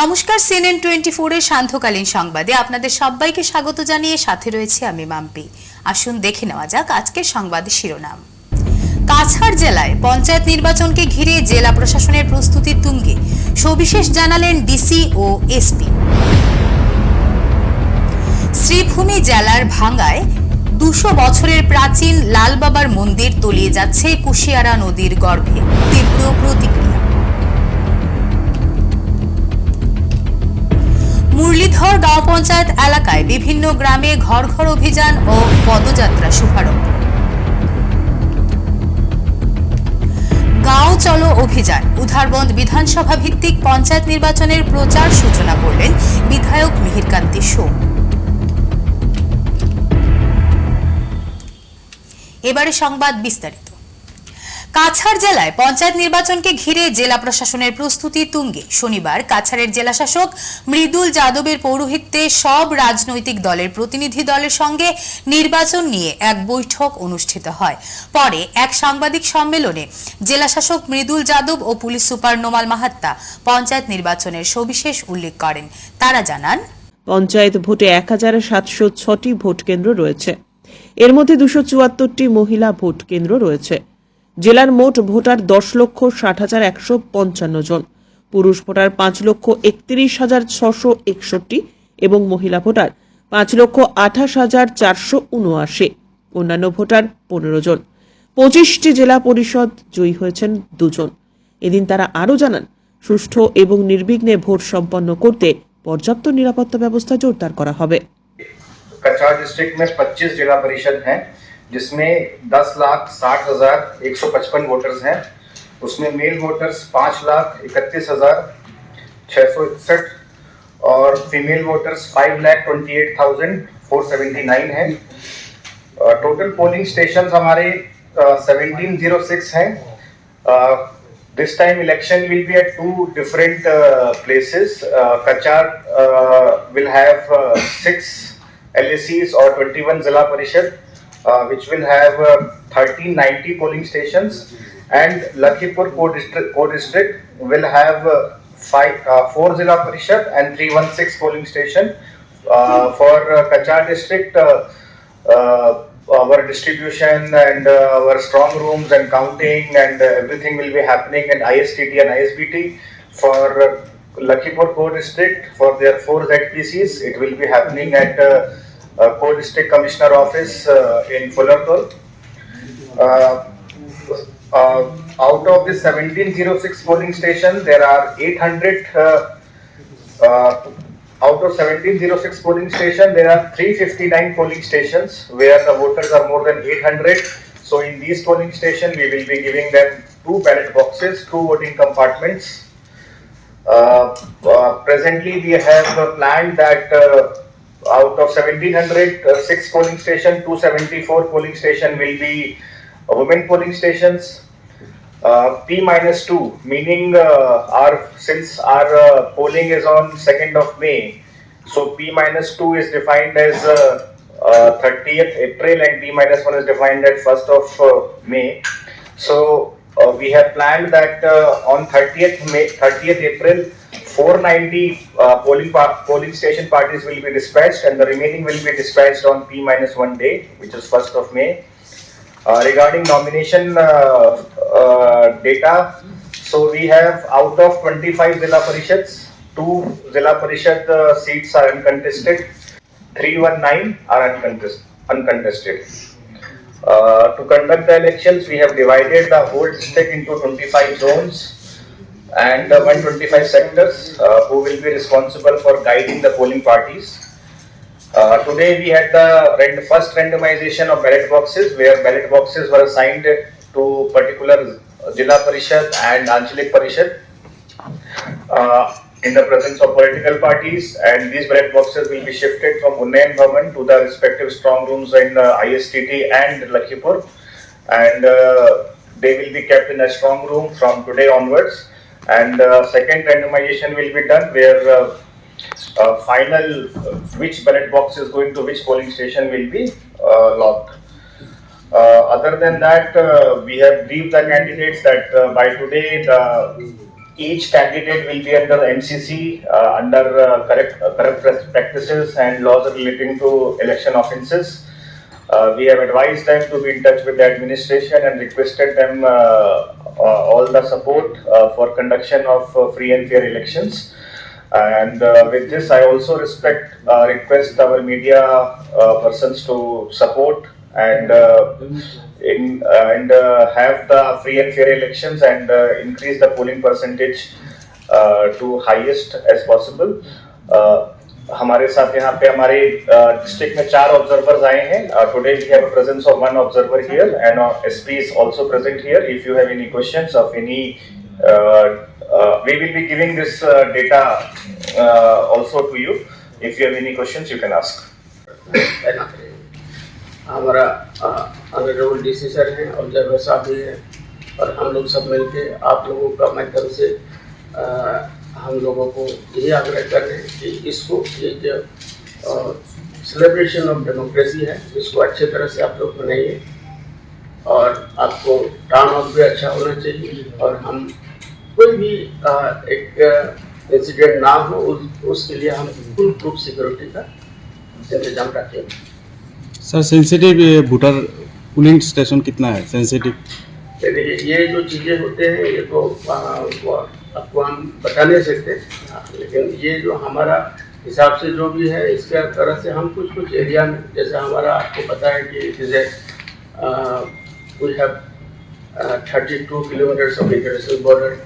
নমস্কার CNN twenty ফোরের সান্ধ্যকালীন সংবাদে। আপনাদের সবাইকে স্বাগত জানিয়ে সাথে রয়েছে আমি মাম্পি। আসুন দেখে নেওয়া যাক আজকের সংবাদ শিরোনাম। কাছাড় জেলায় পঞ্চায়েত নির্বাচনকে ঘিরে জেলা প্রশাসনের প্রস্তুতির তুঙ্গে। সবিশেষ জানালেন ডিসি ও এসপি। শ্রীভূমি জেলার ভাঙ্গায় দুশো বছরের প্রাচীন লালবাবার মন্দির তলিয়ে যাচ্ছে কুশিয়ারা নদীর গর্ভে। তীব্র প্রতিক্রিয়া। মুরলীধর গাঁও পঞ্চায়েত এলাকায় বিভিন্ন গ্রামে ঘর ঘর অভিযান ও পদযাত্রা শুভারম্ভ। গাঁও চলো অভিযান। উধারবন্দ বিধানসভা ভিত্তিক পঞ্চায়েত নির্বাচনের প্রচার সূচনা করলেন বিধায়ক মিহিরকান্তি সোম। এবারে সংবাদ বিস্তারিত। কাছাড় জেলায় পঞ্চায়েত নির্বাচনকে ঘিরে জেলা প্রশাসনের প্রস্তুতি তুঙ্গে। শনিবার কাছাড়ের জেলাশাসক মৃদুল যাদবের পৌরোহিত্যে সব রাজনৈতিক দলের প্রতিনিধি দলের সঙ্গে নির্বাচন নিয়ে এক বৈঠক অনুষ্ঠিত হয়। পরে এক সাংবাদিক সম্মেলনে জেলাশাসক মৃদুল যাদব ও পুলিশ সুপার নোমাল মাহাত্তা পঞ্চায়েত নির্বাচনের সবিশেষ উল্লেখ করেন। তারা জানান, পঞ্চায়েত ভোটে এক হাজার সাতশো ছটি ভোট কেন্দ্র রয়েছে। এর মধ্যে দুশো চুয়াত্তরটি মহিলা ভোট কেন্দ্র রয়েছে। জেলার মোট ভোটার দশ লক্ষ ষাট হাজার একশো পঞ্চান্ন জন পুরুষ ভোটার পাঁচ লক্ষ একত্রিশ হাজার ছশো একষট্টি এবং মহিলা ভোটার পাঁচ লক্ষ আঠাশ হাজার চারশো উনআশি অন্যান্য ভোটার পনেরো জন পঁচিশটি জেলা পরিষদ জয়ী হয়েছেন দুজন এদিন তারা আরও জানান সুষ্ঠু এবং নির্বিঘ্নে ভোট সম্পন্ন করতে পর্যাপ্ত নিরাপত্তা ব্যবস্থা জোরদার করা হবে कछार डिस्ट्रिक्ट में 25 जिला परिषद हैं जिसमें 10 लाख साठ हज़ार एक सौ पचपन वोटर्स हैं। उसमें मेल वोटर्स पाँच लाख इकतीस हज़ार छः सौ इकसठ और female voters five lakh twenty eight thousand four seventy nine है टोटल पोलिंग स्टेशन हमारे सेवनटीन ज़ीरो सिक्स हैं। This time election will be at two different places. Uh, Kachar uh, will have uh, six LACs or 21 Zilla Parishad, uh, which will have uh, 1390 polling stations, and Lakhipur co-district, co-district will have uh, five, uh, four Zilla Parishad and 316 polling station. Uh, for uh, Kachar district, uh, uh, our distribution and uh, our strong rooms and counting and uh, everything will be happening at ISTT and ISBT. For uh, Lakhipur co-district, for their four ZPCs, it will be happening at uh, uh, co-district commissioner office uh, in Fullerton. Uh, uh, out of the 1706 polling station, there are 800 uh, uh, out of 1706 polling station, there are 359 polling stations where the voters are more than 800. So in these polling station, we will be giving them two ballot boxes, two voting compartments. Uh, uh, presently, we have planned that uh, out of 1700, uh, six polling station, 274 polling station will be uh, women polling stations. Uh, P minus two, meaning uh, our since our uh, polling is on 2nd of May, so P minus two is defined as uh, uh, 30th April and P minus one is defined at 1st of uh, May. So uh, we have planned that uh, on 30th May, 30th April, 490 uh, polling polling station parties will be dispatched, and the remaining will be dispatched on P minus one day, which is 1st of May. Uh, regarding nomination uh, uh, data, so we have out of 25 Zilla Parishads, two Zilla Parishad uh, seats are uncontested, 319 are uncontested. uncontested. Uh, to conduct the elections, we have divided the whole district into 25 zones and uh, 125 sectors uh, who will be responsible for guiding the polling parties. Uh, today we had the first randomization of ballot boxes where ballot boxes were assigned to particular Jilla Parishad and Anchalik Parishad uh, in the presence of political parties. And these ballot boxes will be shifted from Unnayan Bhavan to the respective strong rooms in uh, ISTT and Lakhipur. And uh, they will be kept in a strong room from today onwards and uh, second randomization will be done where uh, uh, final which ballot box is going to which polling station will be locked. Uh, other than that, uh, we have briefed the candidates that uh, by today the each candidate will be under the MCC under correct corrupt practices and laws relating to election offences. Uh, we have advised them to be in touch with the administration and requested them uh, uh, all the support for conduction of free and fair elections. And uh, with this, I also respect uh, request our media uh, persons to support and in and have the free and fair elections and increase the polling percentage to highest as possible. हमारे साथ यहाँ पे हमारे district में चार observers आए हैं। Today we have presence of one observer here and SP is also present here if you have any questions of any this uh, data uh, also to you. If you have any questions you can ask. तैनात रहेंगे हमारा honourable D C sir हैं observer साहब भी हैं और हम लोग सब मिलके आप लोगों का माध्यम से हम लोगों को यही आग्रह कर रहे हैं कि इसको ये जो सेलिब्रेशन ऑफ़ डेमोक्रेसी है इसको अच्छे तरह से आप लोग मनाइए। और आपको टर्न आउट भी अच्छा होना चाहिए और हम कोई भी अ, एक इंसिडेंट ना हो उस, उसके लिए हम फुल प्रूफ सिक्योरिटी का इंतज़ाम रखेंगे sir sensitive voter polling station कितना है? सेंसिटिव ये जो चीज़ें होते हैं ये तो आ, आपको हम बता नहीं सकते। हाँ, लेकिन ये जो हमारा हिसाब से जो भी है इसके तरह से हम कुछ कुछ एरिया में जैसे हमारा आपको पता है कि जैसे we have thirty two kilometres of international border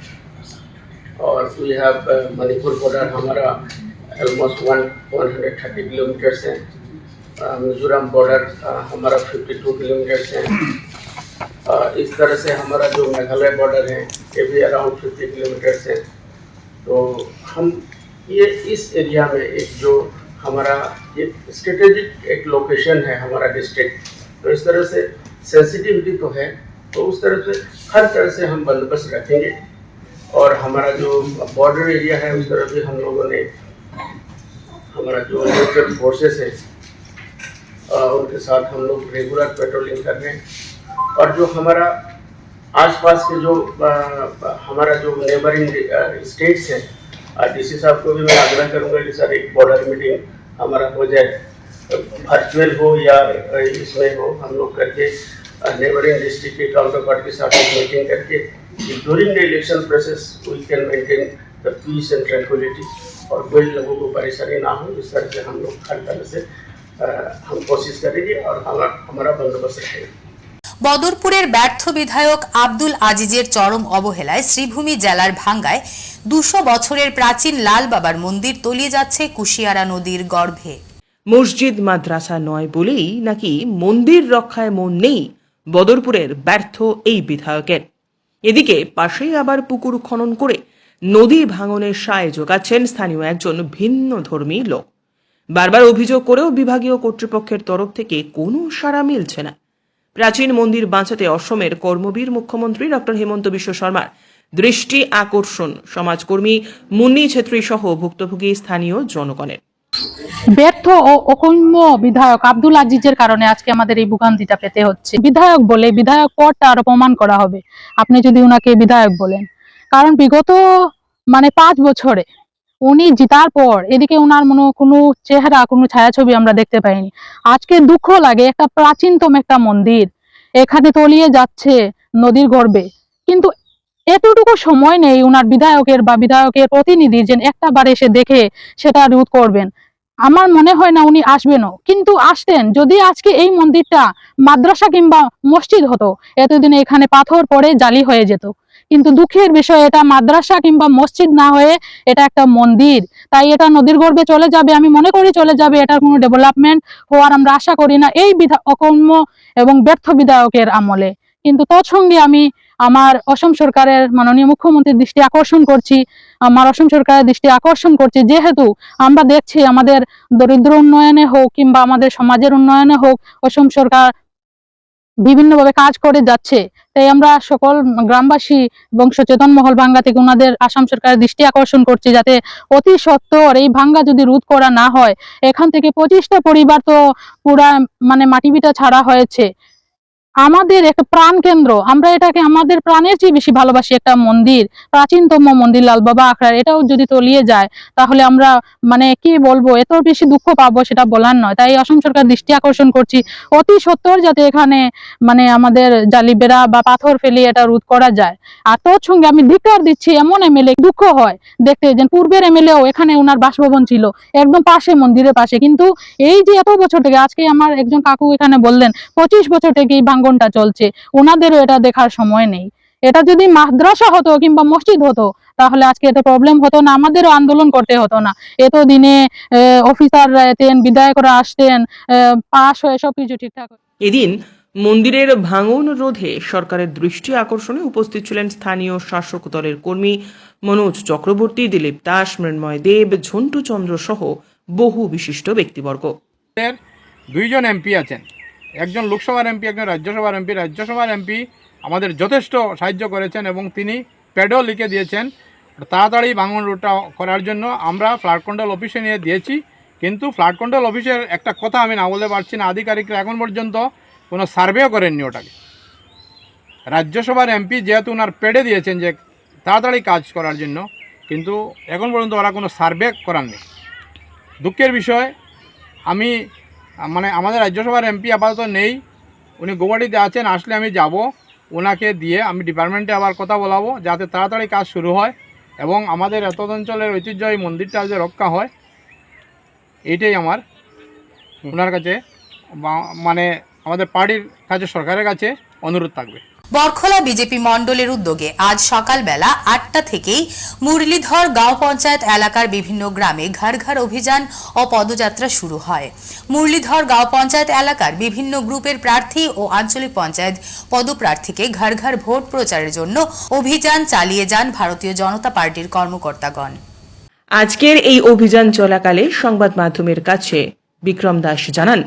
और वी हैव मणिपुर बॉर्डर हमारा almost one one hundred thirty kilometres है। मिजोरम बॉर्डर हमारा फिफ्टी टू किलोमीटर्स है। इस तरह से हमारा जो मेघालय बॉर्डर है, ये भी अराउंड फिफ्टी किलोमीटर्स है। तो हम ये इस एरिया में एक जो हमारा एक स्ट्रेटेजिक एक लोकेशन है हमारा डिस्ट्रिक्ट तो इस तरह से सेंसिटिविटी तो है तो उस तरह से हर तरह से हम बंदोबस्त रखेंगे। और हमारा जो बॉर्डर एरिया है, उस तरह भी हम लोगों ने हमारा जो नेचुरल फोर्सेस है उनके साथ हम लोग रेगुलर पेट्रोलिंग कर रहे हैं। और जो हमारा आसपास के जो अ, हमारा जो नेबरिंग स्टेट्स हैं डीसी साहब को भी मैं आग्रह करूँगा कि सर एक बॉर्डर मीटिंग हमारा हो जाए। वर्चुअल हो या इसमें हो हम लोग करके नेबरिंग डिस्ट्रिक्ट के काउंटर पार्ट के साथ एक मीटिंग करके during the election process we can maintain the peace and tranquillity और कोई लोगों को परेशानी ना हो इस तरह से हम लोग हर तरह से अ, हम कोशिश करेंगे और हमारा हमारा बंदोबस्त रहेगा। বদরপুরের ব্যর্থ বিধায়ক আব্দুল আজিজের চরম অবহেলায় শ্রীভূমি জেলার ভাঙ্গায় দুশো বছরের প্রাচীন লাল বাবার মন্দির তলিয়ে যাচ্ছে কুশিয়ারা নদীর গর্ভে। মসজিদ, মাদ্রাসা নয় বলেই নাকি মন্দির রক্ষায় মন নেই বদরপুরের ব্যর্থ এই বিধায়কের। এদিকে পাশেই আবার পুকুর খনন করে নদী ভাঙনের সায় যোগাচ্ছেন স্থানীয় একজন ভিন্ন ধর্মী লোক। বারবার অভিযোগ করেও বিভাগীয় কর্তৃপক্ষের তরফ থেকে কোনো সাড়া মিলছে না। প্রাচীন মন্দির বাঁচাতে অসমের কর্মবীর মুখ্যমন্ত্রী ডক্টর হেমন্ত বিশ্ব শর্মার দৃষ্টি আকর্ষণ। সমাজকর্মী মুন্নি ছেত্রী সহ ভুক্তভোগী স্থানীয় জনগণের। ব্যর্থ ও অকম্য বিধায়ক আব্দুল আজিজের কারণে আজকে আমাদের এই ভোগান্তিটা পেতে হচ্ছে। বিধায়ক বলে বিধায়ক পদটা আরও প্রমাণ করা হবে। আপনি যদি উনাকে বিধায়ক বলেন। কারণ বিগত মানে পাঁচ বছরে উনি জিতার পর এদিকে উনার মনে কোনো চেহারা, কোনো ছায়াছবি আমরা দেখতে পাইনি। আজকে দুঃখ লাগে, একটা প্রাচীনতম একটা মন্দির। এখানে তলিয়ে যাচ্ছে নদীর গর্বে। কিন্তু এতটুকু সময় নেই উনার বিধায়কের বা বিধায়কের প্রতিনিধি যে একটা বার এসে দেখে সেটা রোধ করবেন। আমার মনে হয় না উনি আসবেনও। কিন্তু আসতেন, যদি আজকে এই মন্দিরটা মাদ্রাসা কিংবা মসজিদ হতো, এতদিনে এখানে পাথর পড়ে জালি হয়ে যেত। কিন্তু দুঃখের বিষয় এটা মাদ্রাসা কিংবা মসজিদ না হয়ে এটা একটা মন্দির। তাই এটা নদীর গর্বে চলে যাবে, আমি মনে করি চলে যাবে, এটার কোনো ডেভেলপমেন্ট হওয়ার আমরা আশা করি না। এই বিধা, অকর্ম এবং ব্যর্থ বিধায়কের আমলে। কিন্তু তৎসঙ্গে আমি আমার অসম সরকারের মাননীয় মুখ্যমন্ত্রীর দৃষ্টি আকর্ষণ করছি, আমার অসম সরকারের দৃষ্টি আকর্ষণ করছি। যেহেতু আমরা দেখছি আমাদের দরিদ্র উন্নয়নে হোক কিংবা আমাদের সমাজের উন্নয়নে হোক, অসম সরকার বিভিন্নভাবে কাজ করে যাচ্ছে। তাই আমরা সকল গ্রামবাসী এবং সচেতন মহল ভাঙ্গা থেকে ওনাদের আসাম সরকারের দৃষ্টি আকর্ষণ করছি যাতে অতি সত্বর এই ভাঙ্গা যদি রোধ করা না হয়, এখান থেকে পঁচিশটা পরিবার তো পুরা মানে মাটি বিটা ছাড়া হয়েছে। আমাদের একটা প্রাণ কেন্দ্র। আমরা এটাকে আমাদের প্রাণের চেয়ে বেশি ভালোবাসি একটা মন্দির, প্রাচীনতম মন্দির লাল বাবা আখড়ার। এটাও যদি তলিয়ে যায়, তাহলে আমরা মানে কি বলব, এত বেশি দুঃখ পাবো সেটা বলার নয়। তাই অসম সরকার দৃষ্টি আকর্ষণ করছি। অতি সত্তর যাতে এখানে মানে আমাদের জালিবেরা বা পাথর ফেলে এটা রোধ করা যায়। আর তোর সঙ্গে আমি ধিকার দিচ্ছি, এমন এমএলএ দুঃখ হয়। দেখতে যে পূর্বের এমএলএও এখানে ওনার বাসভবন ছিল, একদম পাশে, মন্দিরের পাশে। কিন্তু এই যে এত বছর থেকে, আজকে আমার একজন কাকু এখানে বললেন, পঁচিশ বছর থেকে এই ভাঙ্গনটা চলছে ওনাদেরও এটা দেখার সময় নেই। এটা যদি মাদ্রাসা হতো কিংবা মসজিদ হতো তাহলে আজকে এত প্রবলেম হতো না আমাদেরও আন্দোলন করতে হতো না। এত দিনে অফিসাররা এতেন বিধায়করা আসতেন পাশ হয়ে সবকিছু ঠিকঠাক এদিন মন্দিরের ভাঙন রোধে সরকারের দৃষ্টি আকর্ষণে উপস্থিত ছিলেন স্থানীয় শাসক দলের কর্মী মনোজ চক্রবর্তী দিলীপ দাস মৃন্ময় দেব ঝন্টু চন্দ্র সহ বহু বিশিষ্ট ব্যক্তিবর্গ। দুইজন এমপি আছেন। একজন লোকসভার এমপি, একজন রাজ্যসভার এমপি। রাজ্যসভার এমপি আমাদের যথেষ্ট সাহায্য করেছেন এবং তিনি প্যাডও লিখে দিয়েছেন তাড়াতাড়ি ভাঙন রুটটা করার জন্য। আমরা ফ্লাড কন্ট্রোল অফিসে নিয়ে দিয়েছি, কিন্তু ফ্লাড কন্ট্রোল অফিসের একটা কথা আমি না বলতে পারছি না। আধিকারিকরা এখন পর্যন্ত কোনো সার্ভেও করেননি ওটাকে। রাজ্যসভার এমপি যেহেতু ওনার পেডে দিয়েছেন যে তাড়াতাড়ি কাজ করার জন্য, কিন্তু এখন পর্যন্ত ওরা কোনো সার্ভে করাননি। দুঃখের বিষয়, আমি মানে আমাদের রাজ্যসভার এমপি আপাতত নেই। উনি গৌহাটিতে আছেন আসলে আমি যাব। ওনাকে দিয়ে আমি ডিপার্টমেন্টে আবার কথা বলাবো যাতে তাড়াতাড়ি কাজ শুরু হয় এবং আমাদের এত অঞ্চলের ঐতিহ্য এই মন্দিরটা যে রক্ষা হয় এইটাই আমার। ওনার কাছে বা- মানে আমাদের পার্টির কাছে সরকারের কাছে অনুরোধ থাকবে। বরখলা বিজেপি মণ্ডলের উদ্যোগে আজ সকালবেলা আটটা থেকেই মুরলীধর গাঁও পঞ্চায়েত এলাকার বিভিন্ন গ্রামে ঘর ঘর অভিযান ও পদযাত্রা শুরু হয়। মুরলীধর গাঁও পঞ্চায়েত এলাকার বিভিন্ন গ্রুপের প্রার্থী ও আঞ্চলিক পঞ্চায়েত পদপ্রার্থীকে ঘর ঘর ভোট প্রচারের জন্য অভিযান চালিয়ে যান ভারতীয় জনতা পার্টির কর্মকর্তাগণ। আজকের এই অভিযান চলাকালে সংবাদ মাধ্যমের কাছে বিক্রম দাস জানান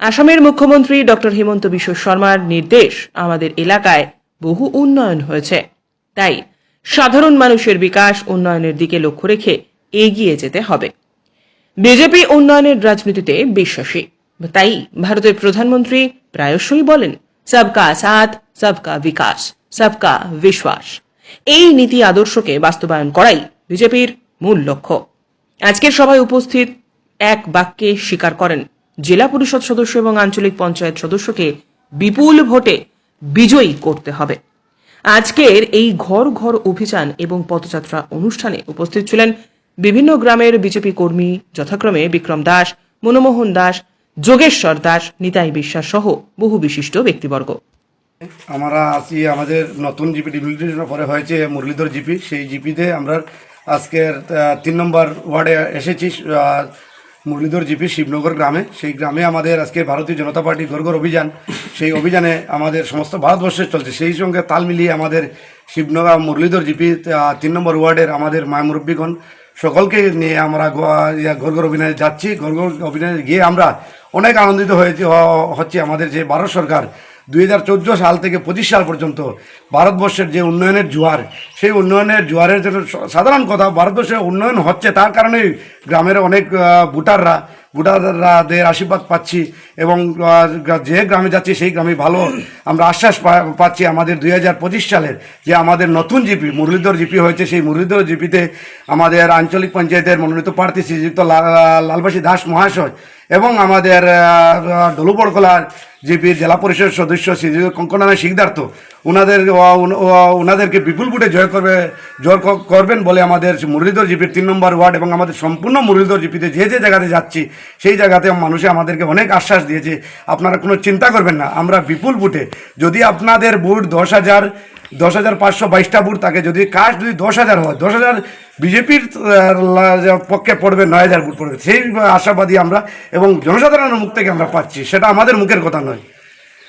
আসামের মুখ্যমন্ত্রী ডক্টর হেমন্ত বিশ্ব শর্মার নির্দেশ আমাদের এলাকায় বহু উন্নয়ন হয়েছে। তাই সাধারণ মানুষের বিকাশ উন্নয়নের দিকে লক্ষ্য রেখে এগিয়ে যেতে হবে। বিজেপি উন্নয়নের রাজনীতিতে বিশ্বাসী। তাই ভারতের প্রধানমন্ত্রী প্রায়শই বলেন, সবকা সাথ, সবকা বিকাশ, সবকা বিশ্বাস। এই নীতি আদর্শকে বাস্তবায়ন করাই বিজেপির মূল লক্ষ্য। আজকের সভায় উপস্থিত এক বাক্যে স্বীকার করেন জেলা পরিষদ সদস্য এবং আঞ্চলিক পঞ্চায়েত সদস্যকে বিপুল ভোটে বিজয়ী করতে হবে। আজকের এই ঘর ঘর অভিযান এবং পদযাত্রা অনুষ্ঠানে উপস্থিত ছিলেন বিভিন্ন গ্রামের বিজেপি কর্মী, যথাক্রমে বিক্রম দাস, মনমোহন দাস, যোগেশ্বর দাস, নিতাই বিশ্বাস সহ বহু বিশিষ্ট ব্যক্তিবর্গ। আমরা আছি, আমাদের নতুন জিপি ডিভিশনের পরে হয়েছে মুরলীধর জিপি। সেই জিপিতে আমরা আজকের তিন নম্বর ওয়ার্ডে এসেছি। মুরলীধর জিপি শিবনগর গ্রামে। সেই গ্রামে আমাদের আজকে ভারতীয় জনতা পার্টি গর্গর অভিযান, সেই অভিযানে আমাদের সমস্ত ভারতবর্ষে চলছে। সেই সঙ্গে তাল মিলিয়ে আমাদের শিবনগর মুরলীধর জিপি তিন নম্বর ওয়ার্ডের আমাদের মায় মুরব্বীগণ, সকলকে নিয়ে আমরা গর্গর অভিনয়ে যাচ্ছি। গর্গর অভিনয়ে গিয়ে আমরা অনেক আনন্দিত হয়েছি হচ্ছে। আমাদের যে ভারত সরকার দুই হাজার চোদ্দ সাল থেকে পঁচিশ সাল পর্যন্ত ভারতবর্ষের যে উন্নয়নের জোয়ার, সেই উন্নয়নের জোয়ারের জন্য সাধারণ কথা ভারতবর্ষে উন্নয়ন হচ্ছে তার কারণেই গ্রামের অনেক ভোটাররা ভোটাররাদের আশীর্বাদ পাচ্ছি এবং যে গ্রামে যাচ্ছি সেই গ্রামে ভালো। আমরা আশ্বাস পাচ্ছি আমাদের দুই হাজার পঁচিশ সালের যে আমাদের নতুন জিপি, মুরলীধর জিপি হয়েছে, সেই মুরলীধর জিপিতে আমাদের আঞ্চলিক পঞ্চায়েতের মনোনীত প্রার্থী শ্রীযুক্ত লালবাসী দাস মহাশয় এবং আমাদের ডলুবড়কলার জিপির জেলা পরিষদ সদস্য শ্রীযুক্ত কঙ্কনানা সিকদার্থ। ওনাদের ওনাদেরকে বিপুল ভোটে জয় করবে, জয় করবেন বলে আমাদের মুরলীধর জিপির তিন নম্বর ওয়ার্ড এবং আমাদের সম্পূর্ণ মুরলীধর জিপিতে যে যে জায়গাতে যাচ্ছি, সেই জায়গাতে মানুষে আমাদেরকে অনেক আশ্বাস দিয়েছে। আপনারা কোনো চিন্তা করবেন না, আমরা বিপুল ভোটে, যদি আপনাদের ভোট দশ হাজার দশ হাজার পাঁচশো বাইশটা বুথ থাকে, যদি কাস্ট যদি দশ হাজার হয়, দশ হাজার বিজেপির পক্ষে পড়বে নয় হাজার বুথ পড়বে, সেই আশাবাদী আমরা এবং জনসাধারণের মুখ থেকে আমরা পাচ্ছি, সেটা আমাদের মুখের কথা নয়।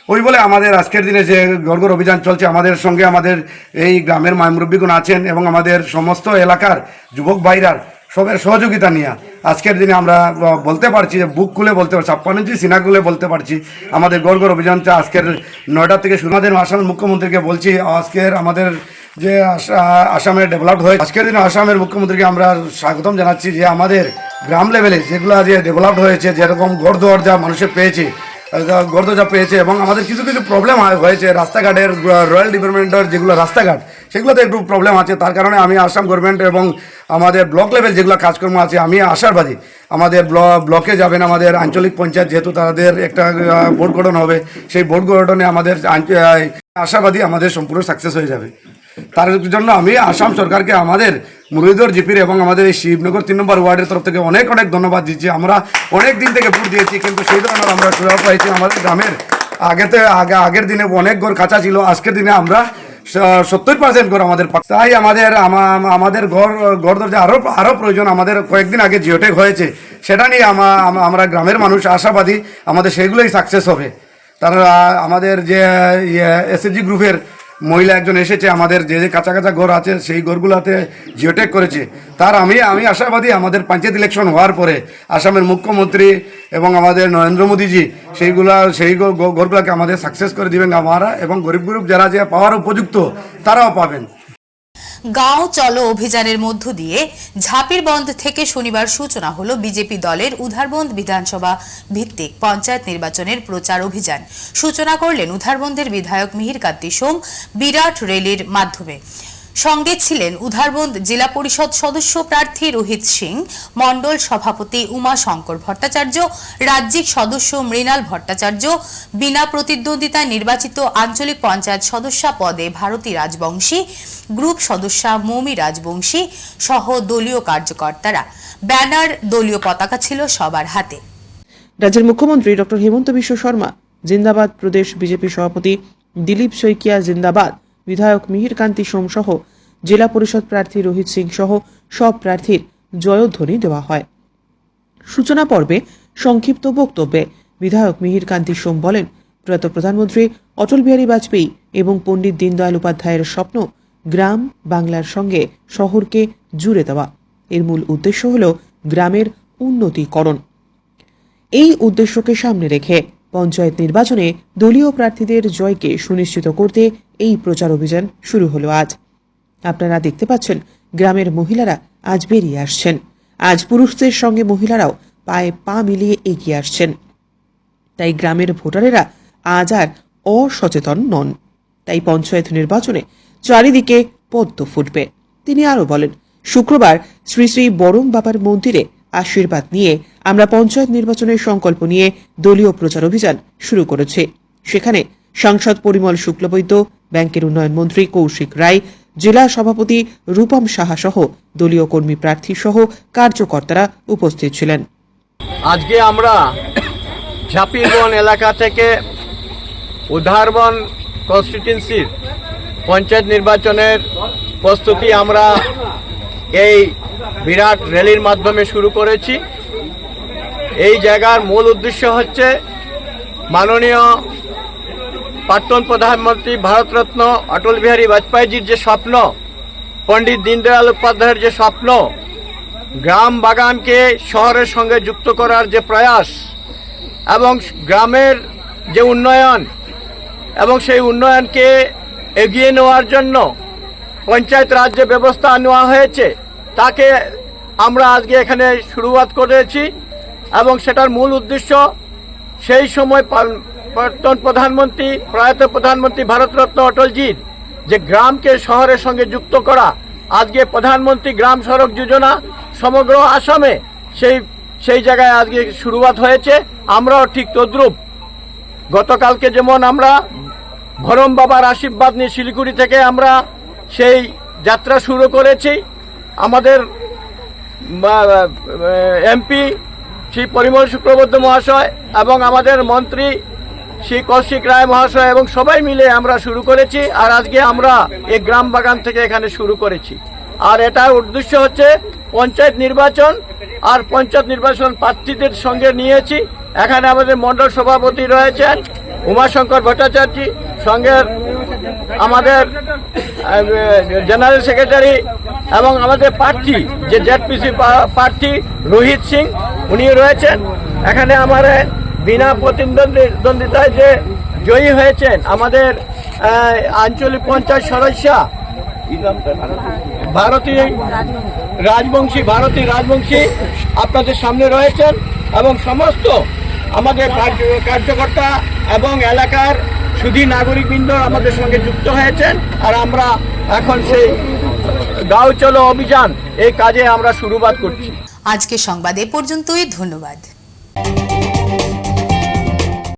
ওই বলে আমাদের আজকের দিনে যে গর্গর অভিযান চলছে, আমাদের সঙ্গে আমাদের এই গ্রামের মায়মুরব্বীগুণ আছেন এবং আমাদের সমস্ত এলাকার যুবক ভাইরার সবের সহযোগিতা নিয়ে আজকের দিনে আমরা বলতে পারছি যে বুক খুলে বলতে পারছি, ছাপ্পান্ন ইঞ্চি সিনা খুলে বলতে পারছি। আমাদের গড়গড় অভিযানটা আজকের নয়টা থেকে শুরু আমাদের আসামের মুখ্যমন্ত্রীকে বলছি, আজকের আমাদের যে আসা- আসামে ডেভেলপড হয়েছে, আজকের দিনে আসামের মুখ্যমন্ত্রীকে আমরা স্বাগতম জানাচ্ছি যে আমাদের গ্রাম লেভেলে যেগুলো যে ডেভেলপড হয়েছে, যেরকম গড় দোয়ার যা মানুষের পেয়েছে গর্দজা পেয়েছে এবং আমাদের কিছু কিছু প্রবলেম হয়েছে। রাস্তাঘাটের রয়্যাল ডিপার্টমেন্টের যেগুলো রাস্তাঘাট, সেগুলোতে একটু প্রবলেম আছে। তার কারণে আমি আসাম গভর্নমেন্ট এবং আমাদের ব্লক লেভেল যেগুলো কাজকর্ম আছে, আমি আশাবাদী আমাদের ব্ল- ব্লকে যাবেন আমাদের আঞ্চলিক পঞ্চায়েত, যেহেতু তাদের একটা ভোট গঠন হবে, সেই ভোট গঠনে আমাদের আশাবাদী আমাদের সম্পূর্ণ সাকসেস হয়ে যাবে। তার জন্য আমি আসাম সরকারকে আমাদের মুরলীধর জিপির এবং আমাদের এই শিবনগর তিন নম্বর ওয়ার্ডের তরফ থেকে অনেক অনেক ধন্যবাদ দিচ্ছি। আমরা অনেক দিন থেকে ভোট দিয়েছি, কিন্তু সেই ধরনের আমরা সুযোগ পাইছি আমাদের গ্রামের। আগেতে, আগে, আগের দিনে অনেক ঘর কাঁচা ছিল, আজকের দিনে আমরা সত্তর পার্সেন্ট ঘর আমাদের তাই আমাদের, আমা- আমাদের ঘর ঘর দরজা আরও আরও প্রয়োজন। আমাদের কয়েকদিন আগে জিওটেক হয়েছে। সেটা নিয়ে আমা- আমা- আমরা গ্রামের মানুষ আশাবাদী আমাদের সেগুলোই সাকসেস হবে। তারা, আমাদের যে এসএসজি গ্রুপের মহিলা একজন এসেছে, আমাদের যে যে কাঁচা কাঁচা ঘর আছে, সেই ঘরগুলোতে জিওটেক করেছে। তার আমি আমি আশাবাদী আমাদের পঞ্চায়েত ইলেকশন হওয়ার পরে আসামের মুখ্যমন্ত্রী এবং আমাদের নরেন্দ্র মোদীজি, সেইগুলা, সেই ঘর- ঘর- ঘরগুলোকে আমাদের সাকসেস করে দিবেন। আমরা এবং গরিব গরিব যারা যে পাওয়ার উপযুক্ত, তারাও পাবেন। গাঁও চলো অভিযানের মধ্য দিয়ে ঝাপির বন্ধ থেকে শনিবার সূচনা হলো বিজেপি দলের উধারবন্দ বিধানসভা ভিত্তিক পঞ্চায়েত নির্বাচনের প্রচার অভিযান। সূচনা করলেন উধারবন্দের বিধায়ক মিহির কান্তি সোম, বিরাট রেলির মাধ্যমে। সঙ্গে ছিলেন উধারবন্দ জেলা পরিষদ সদস্য প্রার্থী রোহিত সিং, মণ্ডল সভাপতি উমা শঙ্কর ভট্টাচার্য, রাজ্যিক সদস্য মৃণাল ভট্টাচার্য, বিনা প্রতিদ্বন্দ্বিতায় নির্বাচিত আঞ্চলিক পঞ্চায়েত সদস্যা পদে ভারতী রাজবংশী, গ্রুপ সদস্যা মৌমি রাজবংশী সহ দলীয় কার্যকর্তারা। ব্যানার দলীয় পতাকা ছিল সবার হাতে। রাজ্যের মুখ্যমন্ত্রী ডক্টর হেমন্ত বিশ্ব শর্মা, জিন্দাবাদ প্রদেশ বিজেপি সভাপতি দিলীপ শইকিয়া জিন্দাবাদ। বিধায়ক মিহির কান্তি সোম সহ জেলা পরিষদ প্রার্থী রোহিত সিং সহ সব প্রার্থীর জয়ধ্বনি দেওয়া হয়। সূচনা পর্বে সংক্ষিপ্ত বক্তব্যে বিধায়ক মিহির কান্তি সোম বলেন, প্রয়াত প্রধানমন্ত্রী অটল বিহারী বাজপেয়ী এবং পণ্ডিত দীনদয়াল উপাধ্যায়ের স্বপ্ন গ্রাম বাংলার সঙ্গে শহরকে জুড়ে দেওয়া। এর মূল উদ্দেশ্য হল গ্রামের উন্নতিকরণ। এই উদ্দেশ্যকে সামনে রেখে পঞ্চায়েত নির্বাচনে দলীয় প্রার্থীদের জয়কে সুনিশ্চিত করতে এই প্রচার অভিযান শুরু হলো আজ। আপনারা দেখতে পাচ্ছেন, গ্রামের মহিলারা আজ বেরিয়ে আসছেন। আজ পুরুষদের সঙ্গে মহিলারাও পায়ে পা মিলিয়ে এগিয়ে আসছেন। তাই গ্রামের ভোটারেরা আজ আর অসচেতন নন। তাই পঞ্চায়েত নির্বাচনে চারিদিকে পদ্ম ফুটবে। তিনি আরও বলেন, শুক্রবার শ্রী শ্রী বরম বাবার মন্দিরে আশীর্বাদ নিয়ে আমরা পঞ্চায়েত নির্বাচনের সংকল্প নিয়ে দলীয় প্রচার অভিযান শুরু করেছে। সেখানে সাংসদ পরিমল শুক্লবৈদ্য, ব্যাংকের উন্নয়ন মন্ত্রী কৌশিক রায়, জেলা সভাপতি রূপম সাহা সহ দলীয় কর্মী প্রার্থী সহ কার্যকর্তারা উপস্থিত ছিলেন। আজকে আমরা ঝাপিরবন এলাকা থেকে উধারবন কনস্টিটিউন্সির পঞ্চায়েত নির্বাচনের প্রস্তুতি আমরা এই বিরাট র্যালির মাধ্যমে শুরু করেছি। এই জায়গার মূল উদ্দেশ্য হচ্ছে মাননীয় প্রাক্তন প্রধানমন্ত্রী ভারতরত্ন অটল বিহারী বাজপেয়ীজির যে স্বপ্ন, পণ্ডিত দীনদয়াল উপাধ্যায়ের যে স্বপ্ন, গ্রাম বাগানকে শহরের সঙ্গে যুক্ত করার যে প্রয়াস এবং গ্রামের যে উন্নয়ন এবং সেই উন্নয়নকে এগিয়ে নেওয়ার জন্য পঞ্চায়েত রাজ্যে ব্যবস্থা নেওয়া হয়েছে, তাকে আমরা আজকে এখানে শুরুয়াত করেছি এবং সেটার মূল উদ্দেশ্য সেই সময় প্রাক্তন প্রধানমন্ত্রী, প্রয়াত প্রধানমন্ত্রী ভারতরত্ন অটলজির যে গ্রামকে শহরের সঙ্গে যুক্ত করা, আজকে প্রধানমন্ত্রী গ্রাম সড়ক যোজনা সমগ্র আসামে সেই সেই জায়গায় আজকে শুরুয়াত হয়েছে। আমরাও ঠিক তদ্রূপ। গতকালকে যেমন আমরা ভরম বাবার আশীর্বাদ নিয়ে শিলিগুড়ি থেকে আমরা সেই যাত্রা শুরু করেছি। আমাদের এমপি শ্রী পরিমল শুক্রবর্ধ মহাশয় এবং আমাদের মন্ত্রী শ্রী কৌশিক রায় মহাশয় এবং সবাই মিলে আমরা শুরু করেছি আর আজকে আমরা এই গ্রাম বাগান থেকে এখানে শুরু করেছি। আর এটার উদ্দেশ্য হচ্ছে পঞ্চায়েত নির্বাচন আর পঞ্চায়েত নির্বাচন প্রার্থীদের সঙ্গে নিয়েছি। এখানে আমাদের মণ্ডল সভাপতি রয়েছেন উমাশঙ্কর ভট্টাচার্য, সঙ্গে আমাদের জেনারেল সেক্রেটারি এবং আমাদের প্রার্থী, যে জেডপিসি প্রার্থী রোহিত সিং উনি রয়েছেন। এখানে আমাদের বিনা প্রতিদ্বন্দ্বিতায় যে জয়ী হয়েছেন আমাদের আঞ্চলিক পঞ্চায়েত সদস্যা, ভারতী রাজবংশী ভারতী রাজবংশী আপনাদের সামনে রয়েছেন এবং সমস্ত আমাদের কার্যকর্তা এবং এলাকার সুধী নাগরিকবৃন্দ আমাদের সঙ্গে যুক্ত হয়েছেন আর আমরা এখন সেই গাও চলো অভিযান, এই কাজে আমরা শুরুবাদ করছি। আজকে সংবাদ এ পর্যন্তই, ধন্যবাদ।